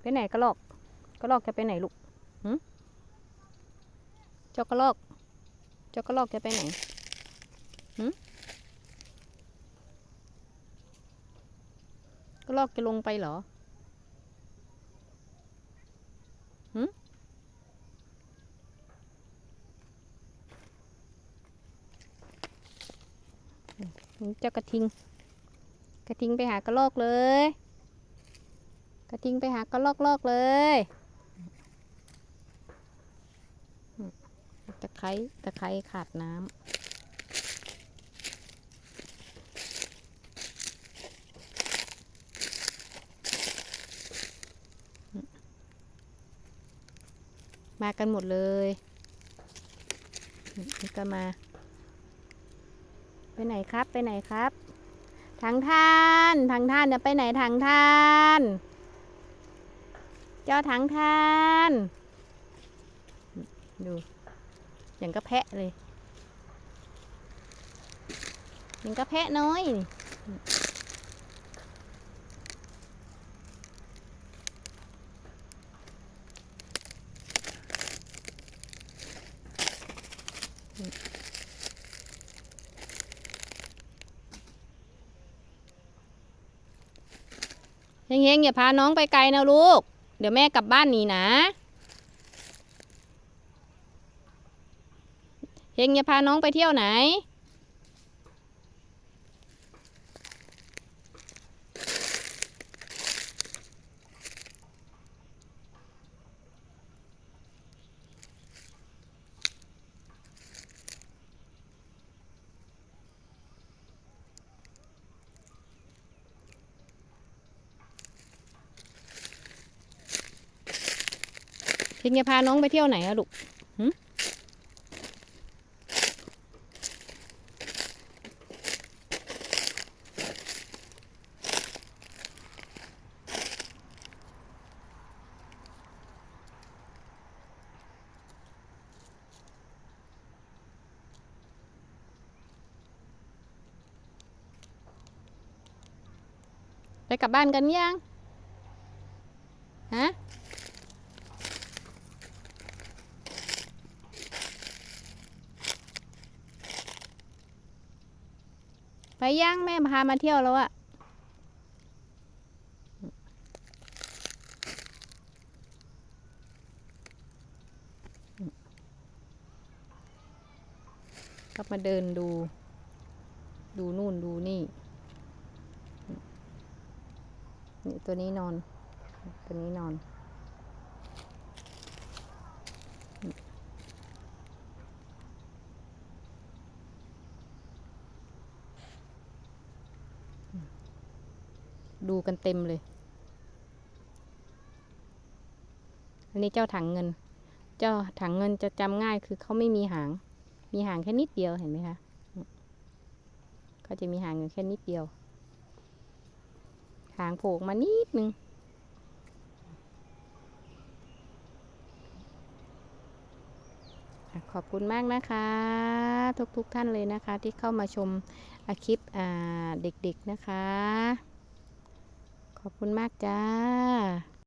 ไปไหนกระลอกกระลอกจะไปไหนลูกหืมเจ้ากระลอก เจ้ากระลอกจะไปไหนหืมกระลอกจะลงไปเหรอหืมเจ้ากระทิง กระทิงไปหากระลอกเลย กระทิงไปหากระลอกลอกเลยตะไคร้ตะไคร้ขาดน้ำมากันหมดเลยนี่ก็มา ไปไหนครับ ไปไหนครับ ทางท่าน ทางท่านจะไปไหนทางท่าน จ้าทางท่าน ดู อย่างก็แพะเลย อย่างก็แพะน้อยเฮงๆอย่าพาน้องไปไกลนะลูก เดี๋ยวแม่กลับบ้านหนีนะ เฮงอย่าพาน้องไปเที่ยวไหน เฮงจะพาน้องไปเที่ยวไหนอะลูกไปกลับบ้านกันยัง ฮะ ไปย่างแม่พามาเที่ยวแล้วอะก็มาเดินดู ดูนู่นดูนี่นี่ตัวนี้นอน ตัวนี้นอน ดูกันเต็มเลย อันนี้เจ้าถังเงิน เจ้าถังเงินจะจำง่ายคือเขาไม่มีหาง มีหางแค่นิดเดียวเห็นไหมคะเขาจะมีหางอยู่แค่นิดเดียว หางโผล่ออกมานิดนึงขอบคุณมากนะคะ ทุกๆทท่านเลยนะคะที่เข้ามาชมอาคลิปเด็กๆนะคะ ขอบคุณมากจ้า